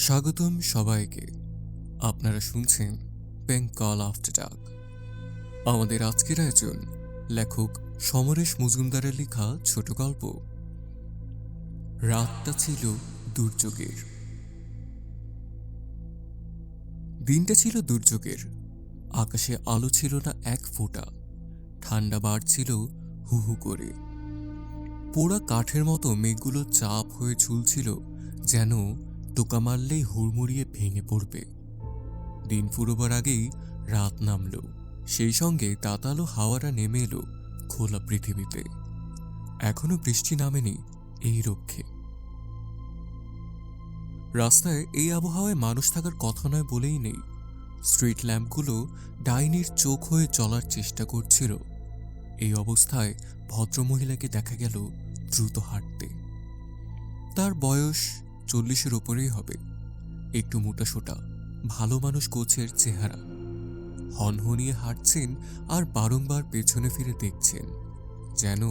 স্বাগতম সবাইকে। আপনারা শুনছেন পেঙ্ক কল আফটার ডাক আমাদের আজকের আয়োজন লেখক সমরেশ মজুমদারের লেখা ছোট গল্প। রাতটা ছিল দুর্যোগের। দিনটা ছিল দুর্যোগের। আকাশে আলো ছিল না এক ফোঁটা। ঠান্ডা বাড়ছিল হু হু করে। পোড়া কাঠের মতো মেঘগুলো চাপ হয়ে ঝুলছিল যেন টোকা মারলেই হুড়মুড়িয়ে ভেঙে পড়বে। দিন ফুরোবার আগেই রাত নামল। সেই সঙ্গে তাতালো হাওয়াটা নেমে এলো খোলা পৃথিবীতে। এখনও বৃষ্টি নামেনি এই রক্ষে। রাস্তায় এই আবহাওয়ায় মানুষ থাকার কথা নয় বলেই নেই। স্ট্রিট ল্যাম্পগুলো ডাইনির চোখ হয়ে চলার চেষ্টা করছিল। এই অবস্থায় ভদ্রমহিলাকে দেখা গেল দ্রুত হাঁটতে। তার বয়স চল্লিশের ওপরেই হবে। একটু মোটাসোটা ভালো মানুষ কোচের চেহারা। হনহনিয়ে হাঁটছেন আর বারংবার পেছনে ফিরে দেখছেন, যেন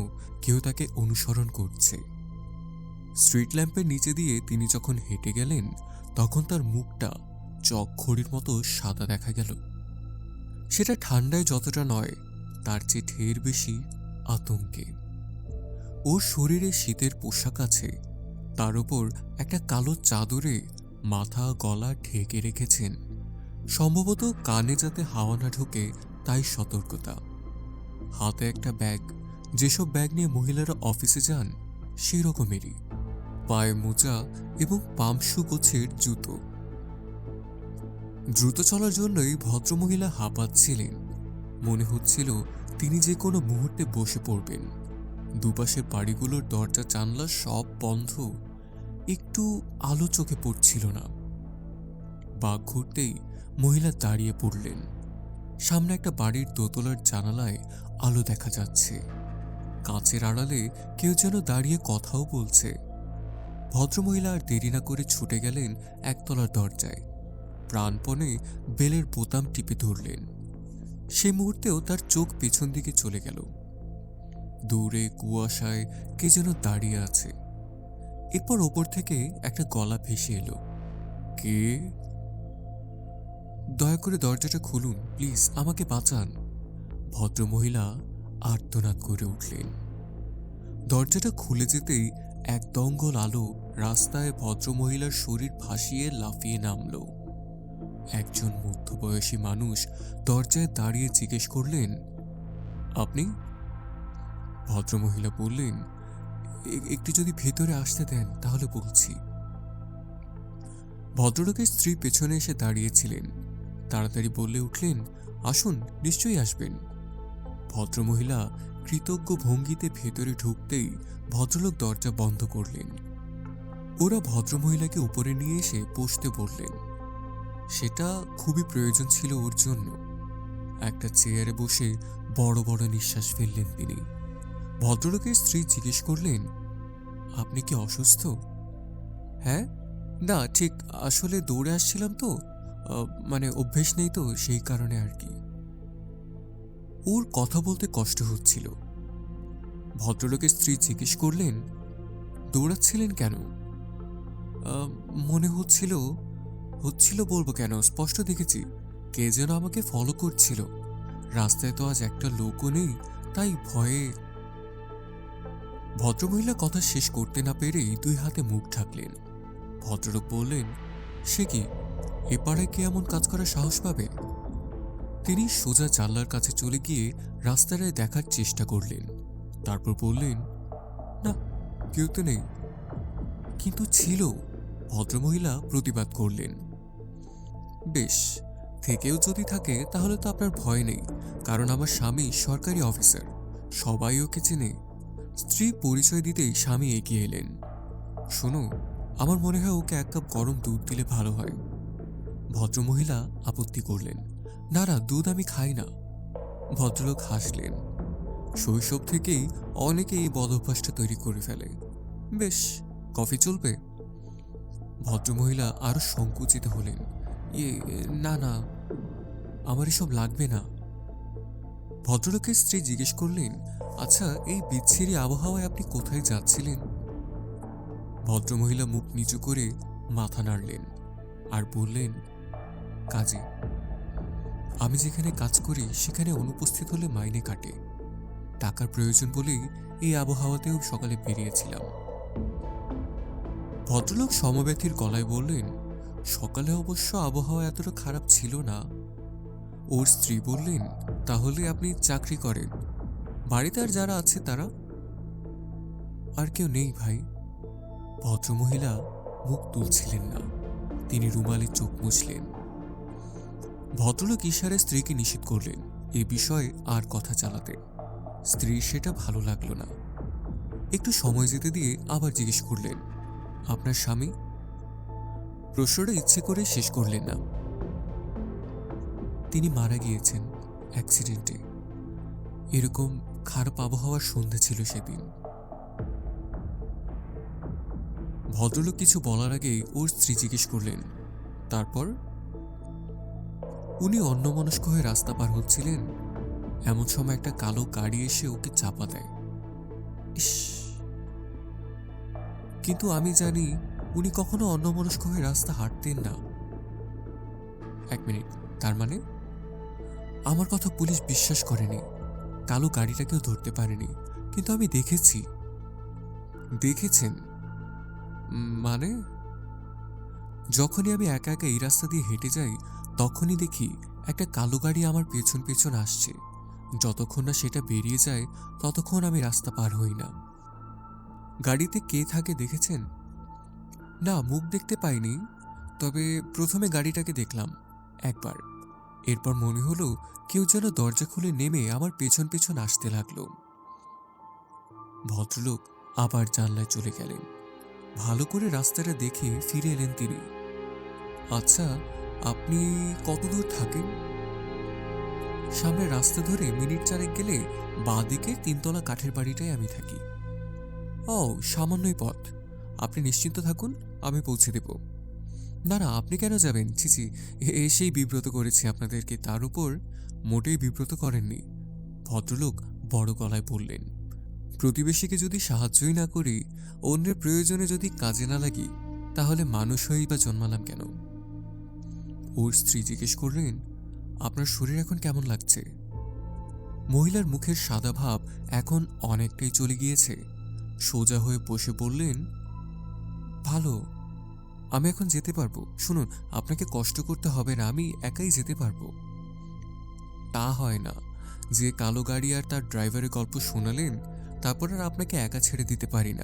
কেউ তাকে অনুসরণ করছে। স্ট্রিট ল্যাম্পের নিচে দিয়ে তিনি যখন হেঁটে গেলেন, তখন তার মুখটা চক মতো সাদা দেখা গেল। সেটা ঠান্ডায় যতটা নয়, তার চেয়ে ঢের বেশি আতঙ্কে। ওর শরীরে শীতের পোশাক আছে তার উপর একটা কালো চাদরে মাথা, গলা ঢেকে রেখেছেন। সম্ভবত কানে যাতে হাওয়া না ঢোকে, তাই সতর্কতা। হাতে একটা ব্যাগ, যেসব ব্যাগ নিয়ে মহিলারা অফিসে যান সেই রকমেরই পায়ে মোজা এবং পামশু গোছের জুতো। দ্রুত চলার জন্যই ভদ্রমহিলা হাঁপাচ্ছিলেন। মনে হচ্ছিল তিনি যে কোনো মুহূর্তে বসে পড়বেন। দুপাশের বাড়িগুলোর দরজা জানলা সব বন্ধ। একটু আলো চোখে পড়ছিল না। বাঘ ঘুরতেই মহিলা দাঁড়িয়ে পড়লেন। সামনে একটা বাড়ির দোতলার জানালায় আলো দেখা যাচ্ছে। কাঁচের আড়ালে কেউ যেন দাঁড়িয়ে কথাও বলছে। ভদ্রমহিলা আর দেরি না করে ছুটে গেলেন একতলার দরজায়। প্রাণপণে বেলের বোতাম টিপে ধরলেন। সে মুহূর্তেও তার চোখ পেছন দিকে চলে গেল। দূরে কুয়াশায় কে যেন দাঁড়িয়ে আছে। এরপর ওপর থেকে একটা গলা ভেসে এলো। কে? দয়া করে দরজাটা খুলুন, প্লিজ, আমাকে বাঁচান। ভদ্রমহিলা আর্তনাদ করে উঠলেন। দরজাটা খুলে যেতেই এক দঙ্গল আলো রাস্তায় ভদ্রমহিলার শরীর ভাসিয়ে লাফিয়ে নামল। একজন মধ্যবয়সী মানুষ দরজায় দাঁড়িয়ে জিজ্ঞেস করলেন, আপনি? ভদ্রমহিলা বললেন "এ- একটু যদি ভেতরে আসতে দেন, তাহলে বলছি। ভদ্রলোকের স্ত্রী পেছনে এসে দাঁড়িয়েছিলেন। তাড়াতাড়ি বললে উঠলেন, আসুন, নিশ্চয়ই আসবেন। ভদ্রমহিলা কৃতজ্ঞ ভঙ্গিতে ভেতরে ঢুকতেই ভদ্রলোক দরজা বন্ধ করলেন। ওরা ভদ্রমহিলাকে উপরে নিয়ে এসে বসতে বললেন। সেটা খুবই প্রয়োজন ছিল ওর জন্য। একটা চেয়ারে বসে বড় বড় নিঃশ্বাস ফেললেন তিনি। ভদ্রলোকের স্ত্রী জিজ্ঞেস করলেন, আপনি কি অসুস্থ? হ্যাঁ না, ঠিক, আসলে দৌড়ে আসছিলাম তো মানে অভ্যেস নেই তো, সেই কারণে আর কি। ওর কথা বলতে কষ্ট হচ্ছিল। ভদ্রলোকের স্ত্রী জিজ্ঞেস করলেন, দৌড়াচ্ছিলেন কেন? মনে হচ্ছিল হচ্ছিল বলব কেন, স্পষ্ট দেখেছি, কে যেন আমাকে ফলো করছিল। রাস্তায় তো আজ একটা লোকও নেই, তাই ভয়ে ভদ্রমহিলা কথা শেষ করতে না পেরেই দুই হাতে মুখ ঢাকলেন। ভদ্রলোক বললেন, সে কি? এ পাড়ায় কে এমন কাজ করার সাহস পাবে? তিনি সোজা জানলার কাছে চলে গিয়ে রাস্তাটায় দেখার চেষ্টা করলেন। তারপর বললেন, না, কেউ তো নেই। কিন্তু ছিল। ভদ্রমহিলা প্রতিবাদ করলেন। বেশ, থেকেও যদি থাকে তাহলে তো আপনার ভয় নেই, কারণ আমার স্বামী সরকারি অফিসার, সবাই ওকে চেনে। স্ত্রী পরিচয় দিতেই স্বামী এগিয়ে এলেন। শোনো, আমার মনে হয় ওকে এক কাপ গরম দুধ দিলে ভালো হয়। ভদ্রমহিলা আপত্তি করলেন। না না দুধ আমি খাই না। ভদ্রলোক হাসলেন। শৈশব থেকেই অনেকে এই বদভ্যাসটা তৈরি করে ফেলে। বেশ, কফি চলবে? ভদ্রমহিলা আরও সংকুচিত হলেন। ইয়ে না না, আমার এসব লাগবে না। ভদ্রলোকের স্ত্রী জিজ্ঞেস করলেন আচ্ছা এই বিচ্ছিরি আবহাওয়ায় আপনি কোথায় যাচ্ছিলেন? ভদ্রমহিলা মুখ নিচু করে মাথা নাড়লেন আর বললেন, কাজে, আমি যেখানে কাজ করি, সেখানে অনুপস্থিত হলে মাইনে কাটে। টাকার প্রয়োজন বলেই এই আবহাওয়াতেও সকালে বেরিয়েছিলাম। ভদ্রলোক সমব্যথীর গলায় বললেন, সকালে অবশ্য আবহাওয়া এতটা খারাপ ছিল না। ওর স্ত্রী বললেন, তাহলে আপনি চাকরি করেন। বাড়িতে আর যারা আছে তারা? আর কেউ নেই ভাই। ভদ্রমহিলা মুখ তুলছিলেন না। তিনি রুমালে চোখ মুছলেন। ভদ্রলোক ইশারে স্ত্রীকে নিষেধ করলেন এ বিষয়ে আর কথা চালাতে। স্ত্রীর সেটা ভালো লাগল না। একটু সময় যেতে দিয়ে আবার জিজ্ঞেস করলেন, আপনার স্বামী? প্রশ্নটা ইচ্ছে করে শেষ করলেন না। তিনি মারা গিয়েছেন অ্যাক্সিডেন্টে। এরকম খারাপ আবহাওয়ার সন্ধে ছিল সেদিন। ভদ্রলোক কিছু বলার আগেই ওর স্ত্রী জিজ্ঞেস করলেন, তারপর? উনি অন্যমনস্ক হয়ে রাস্তা পার হচ্ছিলেন। এমন সময় একটা কালো গাড়ি এসে ওকে চাপা দেয়। ইস! কিন্তু আমি জানি উনি কখনো অন্যমনস্ক হয়ে রাস্তা হাঁটতেন না। এক মিনিট, তার মানে? আমার কথা পুলিশ বিশ্বাস করেনি। কালো গাড়িটাকেও ধরতে পারেনি, কিন্তু আমি দেখেছি। দেখেছেন? মানে? যখনই আমি একা একা এই রাস্তা দিয়ে হেঁটে যাই, তখনই দেখি একটা কালো গাড়ি আমার পেছন পেছন আসছে। যতক্ষণ না সেটা বেরিয়ে যায়, ততক্ষণ আমি রাস্তা পার হই না। গাড়িতে কে থাকে দেখেছেন? না, মুখ দেখতে পাইনি, তবে প্রথমে গাড়িটাকে দেখলাম, একবার। এরপর মনে হলো কেউ যেন দরজা খুলে নেমে আমার পেছন পেছন আসতে লাগল। ভদ্রলোক আবার জানলায় চলে গেলেন। ভালো করে রাস্তাটা দেখে ফিরে এলেন তিনি। আচ্ছা আপনি কত দূর থাকেন? সামনে রাস্তা ধরে মিনিট চারেক গেলে বাঁ দিকে তিনতলা কাঠের বাড়িটায় আমি থাকি। ও, সামান্যই পথ। আপনি নিশ্চিন্ত থাকুন, আমি পৌঁছে দেব। না না, আপনি কেন যাবেন? চিচি এসেই বিব্রত করেছি আপনাদেরকে। তার উপর মোটেই বিব্রত করেননি। ভদ্রলোক বড় গলায় বললেন, প্রতিবেশীকে যদি সাহায্যই না করি, অন্যের প্রয়োজনে যদি কাজে না লাগি, তাহলে মানুষ হয়েই বা জন্মালাম কেন? ওর স্ত্রী জিজ্ঞেস করলেন, আপনার শরীর এখন কেমন লাগছে? মহিলার মুখের সাদা ভাব এখন অনেকটাই চলে গিয়েছে। সোজা হয়ে বসে বললেন, ভালো। আমি এখন যেতে পারব। শুনুন, আপনাকে কষ্ট করতে হবে না, আমি একাই যেতে পারব। তা হয় না। যে কালো গাড়ি আর তার ড্রাইভারের গল্প শোনালেন, তারপর আর আপনাকে একা ছেড়ে দিতে পারি না।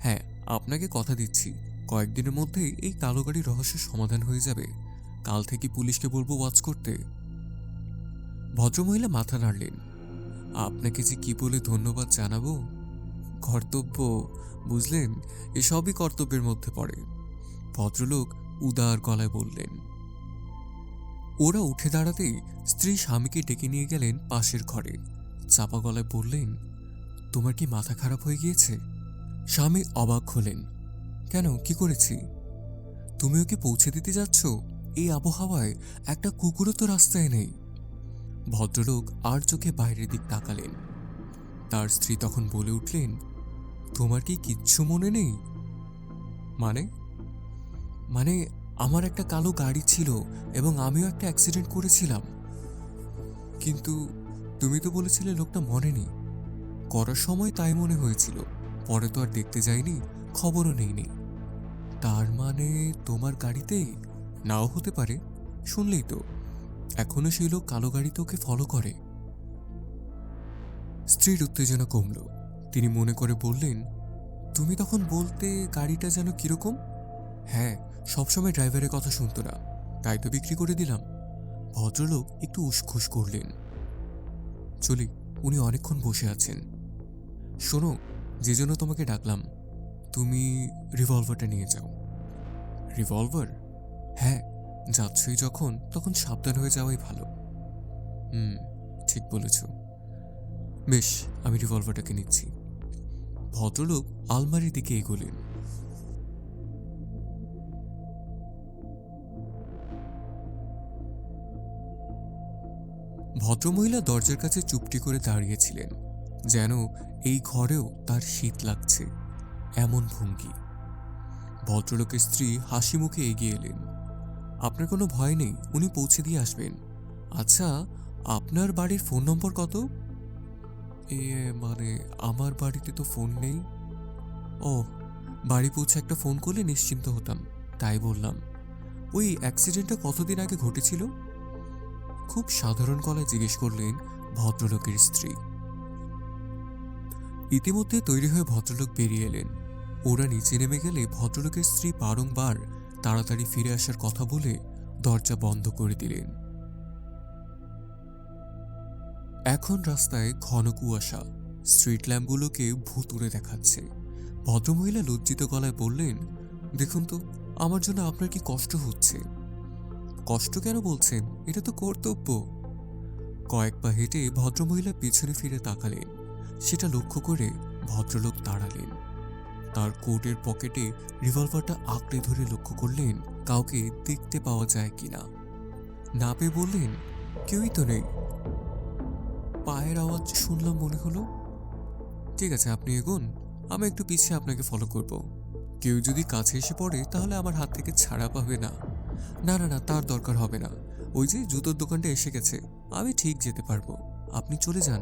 হ্যাঁ আপনাকে কথা দিচ্ছি। কয়েকদিনের মধ্যেই এই কালো গাড়ির রহস্যের সমাধান হয়ে যাবে। কাল থেকে পুলিশকে বলব ওয়াচ করতে। ভদ্রমহিলা মাথা নাড়লেন। আপনাকে যে কি বলে ধন্যবাদ জানাব? কর্তব্য, বুঝলেন? এসবই কর্তব্যের মধ্যে পড়ে। ভদ্রলোক উদার গলায় বললেন, ওরা উঠে দাঁড়াতেই স্ত্রী স্বামীকে ডেকে নিয়ে গেলেন পাশের ঘরে। চাপা গলায় বললেন, তোমার কি মাথা খারাপ হয়ে গিয়েছে? স্বামী অবাক হলেন, কেন, কি করেছি? তুমি ওকে পৌঁছে দিতে যাচ্ছ? এই আবহাওয়ায় একটা কুকুরও তো রাস্তায় নেই। ভদ্রলোক আর চোখে বাইরের দিক তাকালেন। তার স্ত্রী তখন বলে উঠলেন, তোমার কি কিচ্ছু মনে নেই? মানে? মানে আমার একটা কালো গাড়ি ছিল এবং আমিও একটা অ্যাক্সিডেন্ট করেছিলাম। কিন্তু তুমি তো বলেছিলে লোকটা মরেনি করার সময় তাই মনে হয়েছিল। পরে তো আর দেখতে যাইনি, খবরও নেইনি। তার মানে তোমার গাড়িতেই? নাও হতে পারে, শুনলেই তো। এখনও সেই লোক কালো গাড়িতে ওকে ফলো করে। স্ত্রীর উত্তেজনা কমল। তিনি মনে করে বললেন, তুমি তখন বলতে গাড়িটা যেন কীরকম? হ্যাঁ সবসময় ড্রাইভারের কথা শুনতো না। তাই তো বিক্রি করে দিলাম। ভদ্রলোক একটু উসখুস করলেন। চলি, উনি অনেকক্ষণ বসে আছেন। শোনো, যে জন্য তোমাকে ডাকলাম, তুমি রিভলভারটা নিয়ে যাও। রিভলভার? হ্যাঁ যাচ্ছই যখন, তখন সাবধান হয়ে যাওয়াই ভালো। হুম, ঠিক বলেছ। বেশ, আমি রিভলভারটাকে নিচ্ছি। ভদ্রলোক আলমারির দিকে এগোলেন। ভদ্রমহিলা দরজার কাছে চুপটি করে দাঁড়িয়েছিলেন, যেন এই ঘরেও তার শীত লাগছে, এমন ভঙ্গি। ভদ্রলোকের স্ত্রী হাসি মুখে এগিয়ে এলেন। আপনার কোনো ভয় নেই, উনি পৌঁছে দিয়ে আসবেন। আচ্ছা আপনার বাড়ির ফোন নম্বর কত? এ মানে আমার বাড়িতে তো ফোন নেই। ও, বাড়ি পৌঁছে একটা ফোন করলে নিশ্চিন্ত হতাম, তাই বললাম। ওই অ্যাক্সিডেন্টটা কতদিন আগে ঘটেছিল? খুব সাধারণ গলায় জিজ্ঞেস করলেন, ভদ্রলোকের স্ত্রী। ইতিমধ্যে তৈরি হয়ে ভদ্রলোক বেরিয়ে এলেন। ওরা নিচে নেমে গেলে ভদ্রলোকের স্ত্রী বারংবার তাড়াতাড়ি ফিরে আসার কথা বলে দরজা বন্ধ করে দিলেন। এখন রাস্তায় ঘন কুয়াশা, স্ট্রিট ল্যাম্পগুলোকে ভুতুরে দেখাচ্ছে। ভদ্রমহিলা লজ্জিত গলায় বললেন, দেখুন তো, আমার জন্য আপনার কি কষ্ট হচ্ছে? কষ্ট কেন বলছেন? এটা তো কর্তব্য। কয়েক পা হেঁটে ভদ্রমহিলা পিছনে ফিরে তাকালেন। সেটা লক্ষ্য করে ভদ্রলোক দাঁড়ালেন। তার কোটের পকেটে রিভলভারটা আঁকড়ে ধরে লক্ষ্য করলেন, কাউকে দেখতে পাওয়া যায় কিনা। না পেয়ে বললেন, কেউই তো নেই। পায়ের আওয়াজ শুনলাম মনে হলো, ঠিক আছে, আপনি এগোন, আমি একটু পিছিয়ে আপনাকে ফলো করব। কেউ যদি কাছে এসে পড়ে, তাহলে আমার হাত থেকে ছাড়া পাবে না। না না না, তার দরকার হবে না। ওই যে জুতোর দোকানটা এসে গেছে। আমি ঠিক যেতে পারব। আপনি চলে যান।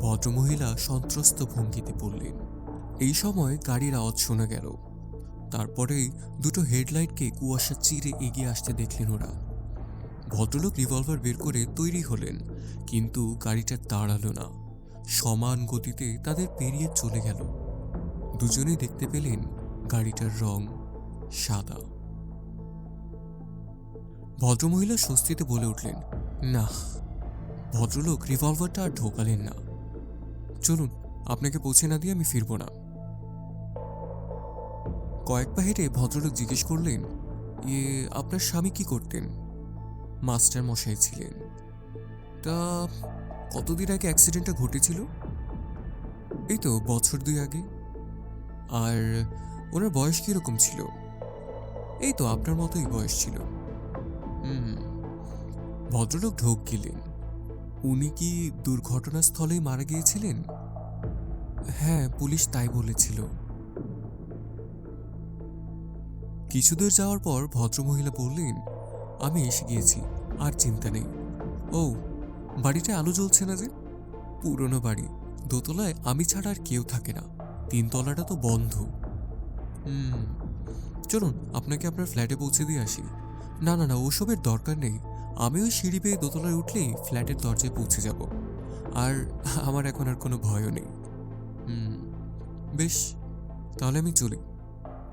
ভদ্রমহিলা সন্ত্রস্ত ভঙ্গিতে বললেন। এই সময় গাড়ির আওয়াজ শোনা গেল। তারপরেই দুটো হেডলাইটকে কুয়াশা চিরে এগিয়ে আসতে দেখলেন ওরা। ভদ্রলোক রিভলভার বের করে তৈরি হলেন, কিন্তু গাড়িটা দাঁড়াল না। সমান গতিতে তাদের পেরিয়ে চলে গেল। দুজনেই দেখতে পেলেন গাড়িটার রং সাদা। ভদ্রমহিলা স্বস্তিতে বলে উঠলেন, না, ভদ্রলোক রিভলভারটা আর ঢোকালেন না। চলুন, আপনাকে পৌঁছে না দিয়ে আমি ফিরব না। কয়েক পা ভদ্রলোক জিজ্ঞেস করলেন ইয়ে আপনার স্বামী কি করতেন? মাস্টার মশাই ছিলেন। তা, কতদিন আগে অ্যাক্সিডেন্টটা ঘটেছিল? এই তো, বছর দুই আগে। আর ওনার বয়স কীরকম ছিল? এই তো, আপনার মতোই বয়স ছিল। ভদ্রলোক ঢোক গেলেন। উনি কি দুর্ঘটনাস্থলেই মারা গিয়েছিলেন? হ্যাঁ পুলিশ তাই বলেছিল। কিছু দূর যাওয়ার পর ভদ্রমহিলা বললেন আমি এসে গিয়েছি আর চিন্তা নেই। ও বাড়িতে আলো জ্বলছে না যে? পুরনো বাড়ি দোতলায় আমি ছাড়া আর কেউ থাকে না। তিনতলাটা তো বন্ধ। হুম। চলুন আপনাকে আপনার ফ্ল্যাটে পৌঁছে দিয়ে আসি। না না না, ওসবের দরকার নেই। আমি ওই সিঁড়ি পেয়ে দোতলায় উঠলেই ফ্ল্যাটের দরজায় পৌঁছে যাব। আর আমার এখন আর কোনো ভয়ও নেই। হুম, বেশ, তাহলে আমি চলি।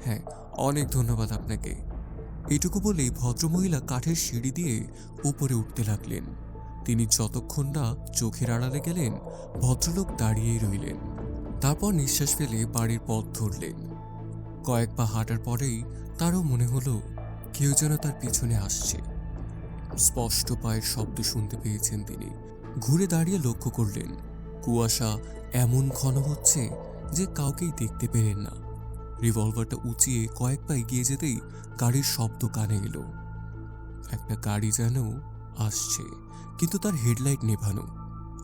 হ্যাঁ অনেক ধন্যবাদ আপনাকে। এটুকু বলেই ভদ্রমহিলা কাঠের সিঁড়ি দিয়ে উপরে উঠতে লাগলেন। তিনি যতক্ষণ না চোখের আড়ালে গেলেন, ভদ্রলোক দাঁড়িয়েই রইলেন। তারপর নিঃশ্বাস ফেলে বাড়ির পথ ধরলেন। কয়েক পা হাঁটার পরেই তারও মনে হলো কেউ যেন তার পিছনে আসছে। স্পষ্ট পায়ের শব্দ শুনতে পেয়েছেন তিনি। ঘুরে দাঁড়িয়ে লক্ষ্য করলেন, কুয়াশা এমন ঘন হচ্ছে যে কাউকেই দেখতে পেলেন না। রিভলভারটা উঁচিয়ে কয়েক পা এগিয়ে যেতেই গাড়ির শব্দ কানে এলো। একটা গাড়ি যেন আসছে, কিন্তু তার হেডলাইট নেভানো।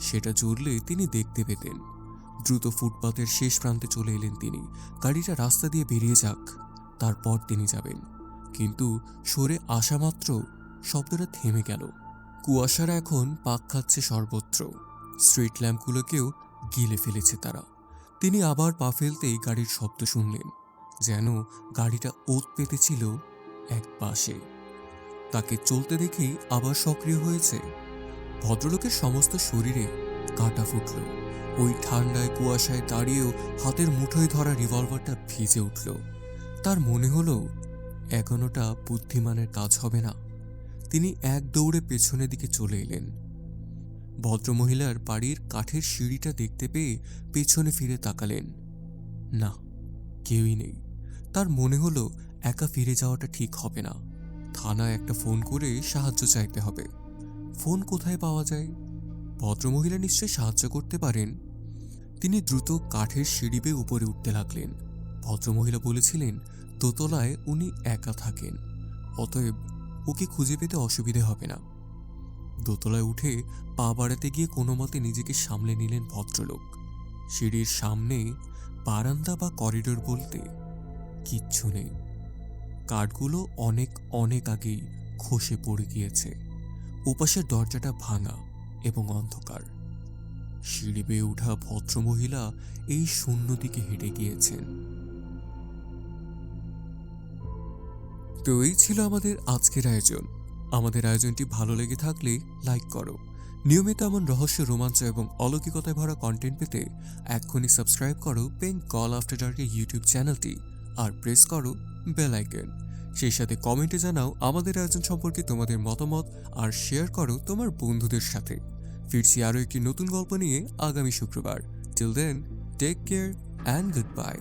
সেটা জ্বললে তিনি দেখতে পেতেন। দ্রুত ফুটপাতের শেষ প্রান্তে চলে এলেন তিনি। গাড়িটা রাস্তা দিয়ে বেরিয়ে যাক, তারপর তিনি যাবেন। কিন্তু সরে আসা মাত্র শব্দটা থেমে গেল। কুয়াশারা এখন পাক খাচ্ছে সর্বত্র। স্ট্রিট ল্যাম্পগুলোকেও গিলে ফেলেছে তারা। তিনি আবার পা ফেলতেই গাড়ির শব্দ শুনলেন, যেন গাড়িটা ওত পেতেছিল এক পাশে। তাকে চলতে দেখেই আবার সক্রিয় হয়েছে। ভদ্রলোকের সমস্ত শরীরে কাটা ফুটল। ওই ঠান্ডায় কুয়াশায় দাঁড়িয়েও হাতের মুঠোয় ধরা রিভলভারটা ভিজে উঠল। তার মনে হলো এখনোটা বুদ্ধিমানের কাজ হবে না। তিনি এক দৌড়ে পেছনের দিকে চলে এলেন। ভদ্রমহিলার বাড়ির কাঠের সিঁড়িটা দেখতে পেয়ে পেছনে ফিরে তাকালেন। না, কেউই নেই। তার মনে হলো একা ফিরে যাওয়াটা ঠিক হবে না। থানায় একটা ফোন করে সাহায্য চাইতে হবে। ফোন কোথায় পাওয়া যায়? ভদ্রমহিলা নিশ্চয়ই সাহায্য করতে পারেন। তিনি দ্রুত কাঠের সিঁড়ি বেয়ে উপরে উঠতে লাগলেন। ভদ্রমহিলা বলেছিলেন দোতলায় উনি একা থাকেন, অতএব ওকে খুঁজে পেতে অসুবিধে হবে না। দোতলায় উঠে পা বাড়াতে গিয়ে কোনো মতে নিজেকে সামলে নিলেন ভদ্রলোক। সিঁড়ির সামনে বারান্দা বা করিডোর বলতে কিচ্ছু নেই। কাঠগুলো অনেক অনেক আগেই খসে পড়ে গিয়েছে। ওপাশের দরজাটা ভাঙা এবং অন্ধকার। সিঁড়ি বেয়ে ওঠা ভদ্রমহিলা এই শূন্য দিকে হেঁটে গিয়েছেন। তো এই ছিল আমাদের আজকের আয়োজন। আমাদের আয়োজনটি ভালো লেগে থাকলে লাইক করো। নিয়মিত এমন রহস্য, রোমাঞ্চ এবং অলৌকিকতায় ভরা কন্টেন্ট পেতে এক্ষুনি সাবস্ক্রাইব করো পেন কল আফটার ডার্কের ইউটিউব চ্যানেলটি আর প্রেস করো বেল আইকন সেই সাথে কমেন্টে জানাও আমাদের আয়োজন সম্পর্কে তোমাদের মতামত আর শেয়ার করো তোমার বন্ধুদের সাথে। ফিরছি আরও একটি নতুন গল্প নিয়ে আগামী শুক্রবার। Till then take care and good bye